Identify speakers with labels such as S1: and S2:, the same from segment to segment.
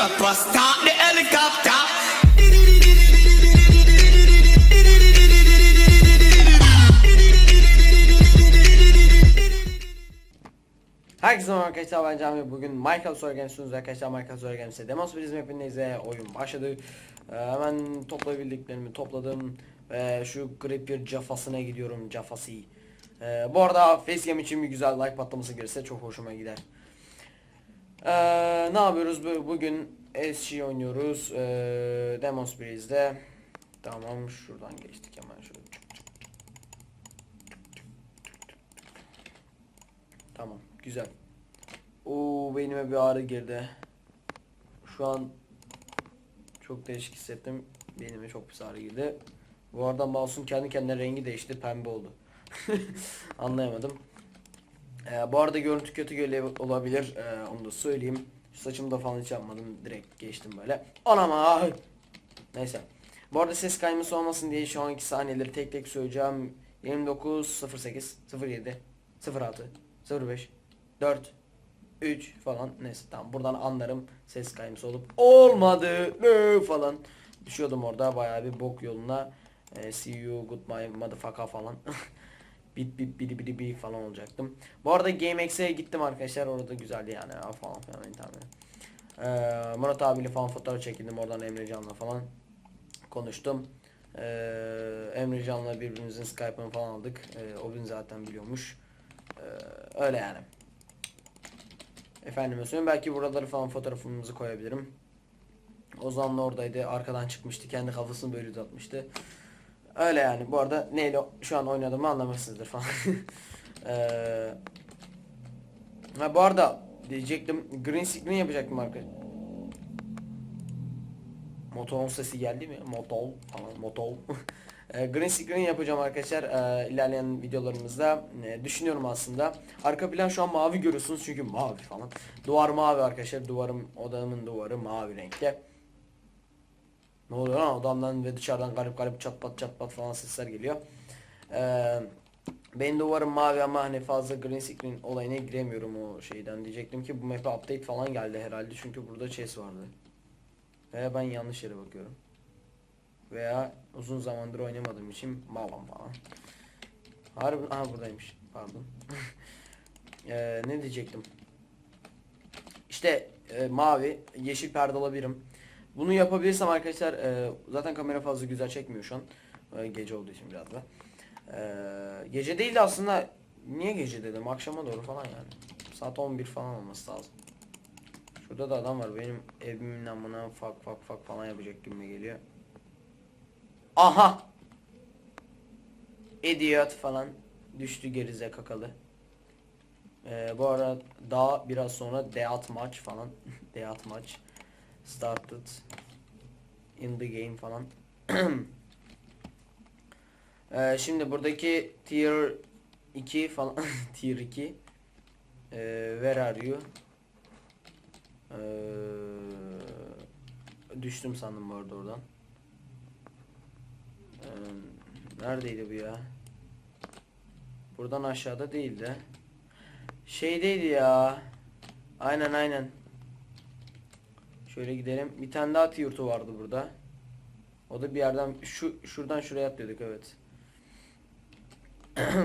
S1: rapper, start the helicopter.
S2: Herkese merhaba arkadaşlar ben Can bugün Michael Solar Games sunuyoruz arkadaşlar. Michael Solar Games'e Demos Prizm hepinize oyun başladı. Ee, Hemen toplayabildiklerimi topladım ve şu Gripper cafasına gidiyorum cafası ee, Bu arada facecam için bir güzel like patlaması gelirse çok hoşuma gider. Ee, Ne yapıyoruz Bu- bugün SG oynuyoruz ee, Demos Priz'de Tamam şuradan geçtik hemen şöyle Tamam güzel. Oo beynime bir ağrı girdi. Şu an çok değişik hissettim. Beynime çok pis ağrı girdi. Bu arada mouse'un kendi kendine rengi değişti. Pembe oldu. Anlayamadım. Ee, bu arada görüntü kötü geliyor olabilir. Ee, onu da söyleyeyim. Şu saçımı da falan hiç yapmadım. Direkt geçtim böyle. Anama. Neyse. Bu arada ses kayması olmasın diye şu anki saniyeleri tek tek söyleyeceğim. 29 08 07 06 05 4 3 falan neyse tamam buradan anlarım ses kayması olup olmadı ne falan düşüyordum orada bayağı bir bok yoluna e, see you goodbye motherfucker falan bit bit bidi bidi bi falan olacaktım bu arada GameX'e gittim arkadaşlar orada güzeldi yani falan falan tamam. Ee, Murat abiyle falan fotoğraf çekildim oradan Emre Can'la falan konuştum. Ee, Emre Can'la birbirimizin Skype'ını falan aldık. Ee, o gün zaten biliyormuş. Ee, öyle yani. Efendime söyleyeyim belki buraları falan fotoğrafımızı koyabilirim. Ozan'la oradaydı. Arkadan çıkmıştı. Kendi kafasını böyle uzatmıştı. Öyle yani. Bu arada neyle şu an oynadığımı anlamışsınızdır falan. ee, ha bu arada diyecektim green screen yapacaktım arkadaşlar. Motorun sesi geldi mi? Motor falan motor. E, Green screen yapacağım arkadaşlar e, ilerleyen videolarımızda E, düşünüyorum aslında. Arka plan şu an mavi görüyorsunuz çünkü mavi falan. Duvar mavi arkadaşlar. Duvarım odamın duvarı mavi renkte. Ne oluyor lan odamdan ve dışarıdan garip garip çat pat çat pat falan sesler geliyor. E, benim duvarım mavi ama hani fazla green screen olayına giremiyorum o şeyden. Diyecektim ki bu map'e update falan geldi herhalde çünkü burada chest vardı. Veya ben yanlış yere bakıyorum. Veya uzun zamandır oynamadığım için malam falan. Harbi aha buradaymış. Pardon. Ee, ne diyecektim? İşte e, mavi, yeşil perde alabilirim. Bunu yapabilirsem arkadaşlar e, zaten kamera fazla güzel çekmiyor şu an. E, gece olduğu için biraz da. E, gece değil de aslında niye gece dedim? Akşama doğru falan yani. Saat 11 falan olması lazım. Şurada da adam var. Benim evimin amına fak fak fak falan yapacak gibi geliyor. Aha. Idiot falan düştü gerize kakalı. Ee, bu arada daha biraz sonra deat maç falan deat maç started in the game falan. ee, şimdi buradaki tier 2 falan tier 2 ee, where are you? Ee, düştüm sandım bu arada oradan. Ee, neredeydi bu ya? Buradan aşağıda değildi. Şeydeydi ya. Aynen aynen. Şöyle gidelim. Bir tane daha tiyurtu vardı burada. O da bir yerden şu şuradan şuraya atlıyorduk evet.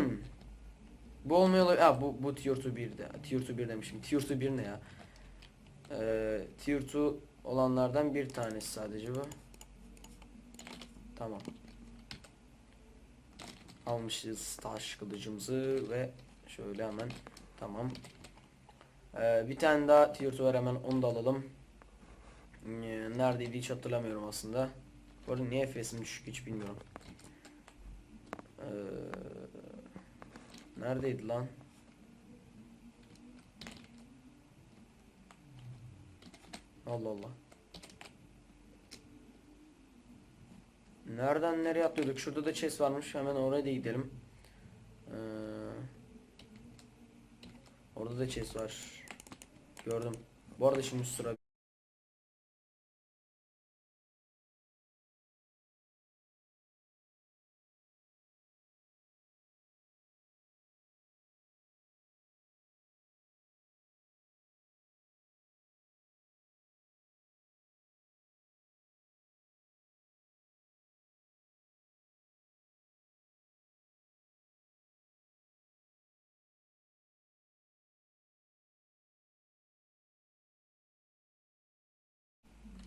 S2: bu olmuyor olabilir. Ha bu bu tier 2 1'di. Tier 2 1 demişim. Tier 2 1 ne ya? Ee, tier 2 olanlardan bir tanesi sadece bu. Tamam. Almışız taş kılıcımızı ve şöyle hemen tamam. Ee, bir tane daha tier 2 var hemen onu da alalım. Ee, neredeydi hiç hatırlamıyorum aslında. Bu arada niye FPS'im düşük hiç bilmiyorum. Ee, neredeydi lan? Allah Allah. Nereden nereye atlıyorduk? Şurada da chest varmış. Hemen oraya da gidelim. Ee, orada da chest var. Gördüm. Bu arada şimdi sıra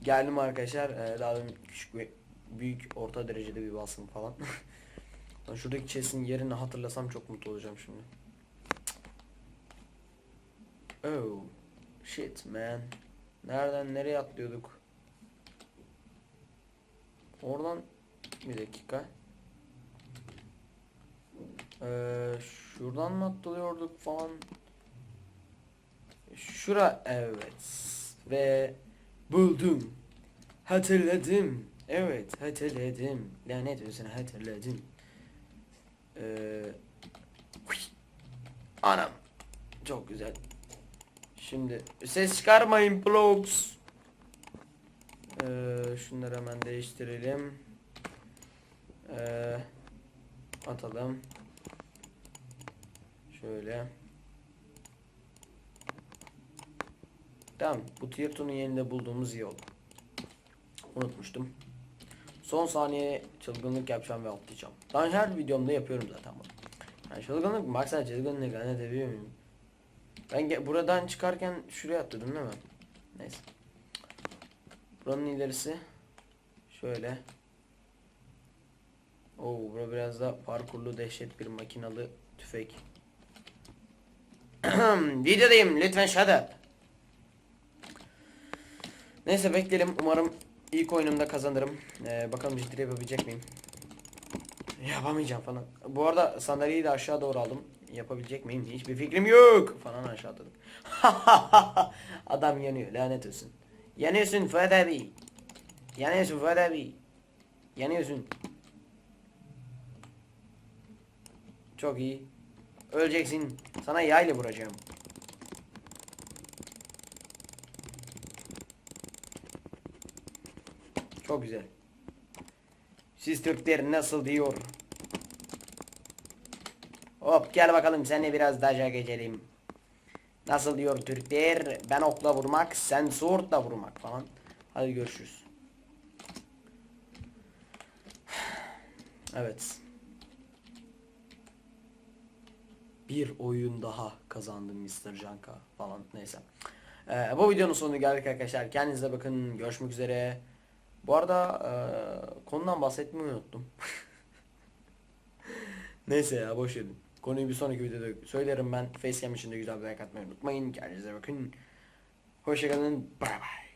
S2: geldim arkadaşlar. Ee, daha demin küçük bir büyük orta derecede bir basın falan. Lan Şuradaki chest'in yerini hatırlasam çok mutlu olacağım şimdi. Oh shit man. Nereden nereye atlıyorduk? Oradan bir dakika. Ee, şuradan mı atlıyorduk falan? Şura evet. Ve buldum. Hatırladım. Evet hatırladım. Lanet olsun hatırladım. Ee, anam. Çok güzel. Şimdi ses çıkarmayın blogs. Ee, şunları hemen değiştirelim. Ee, atalım. Şöyle. Tamam. Bu tier 2'nun yerinde bulduğumuz iyi oldu. Unutmuştum. Son saniye çılgınlık yapacağım ve atlayacağım. Ben her videomda yapıyorum zaten bunu. Yani çılgınlık maksat çılgınlık anlatabiliyor muyum? Ben buradan çıkarken şuraya atladım değil mi? Neyse. Buranın ilerisi şöyle. Oo, bura biraz da parkurlu dehşet bir makinalı tüfek. Videodayım lütfen shut up. Neyse bekleyelim. Umarım ilk oyunumda kazanırım. Ee, bakalım ciddi yapabilecek miyim? Yapamayacağım falan. Bu arada sandalyeyi de aşağı doğru aldım. Yapabilecek miyim? Hiçbir fikrim yok. Falan aşağı atladım. Adam yanıyor. Lanet olsun. Yanıyorsun Fuat abi. Yanıyorsun Fuat abi. Yanıyorsun. Çok iyi. Öleceksin. Sana yayla vuracağım. Çok güzel. Siz Türkler nasıl diyor? Hop gel bakalım seninle biraz daca geçelim. Nasıl diyor Türkler? Ben okla vurmak, sen swordla vurmak falan. Hadi görüşürüz. Evet. Bir oyun daha kazandım Mr. Janka falan neyse. Ee, bu videonun sonuna geldik arkadaşlar. Kendinize bakın. Görüşmek üzere. Bu arada eee, konudan bahsetmeyi unuttum. Neyse ya boş verin. Konuyu bir sonraki videoda söylerim ben. Facecam için de güzel bir like atmayı unutmayın. Kendinize bakın. Hoşçakalın. Bay bay.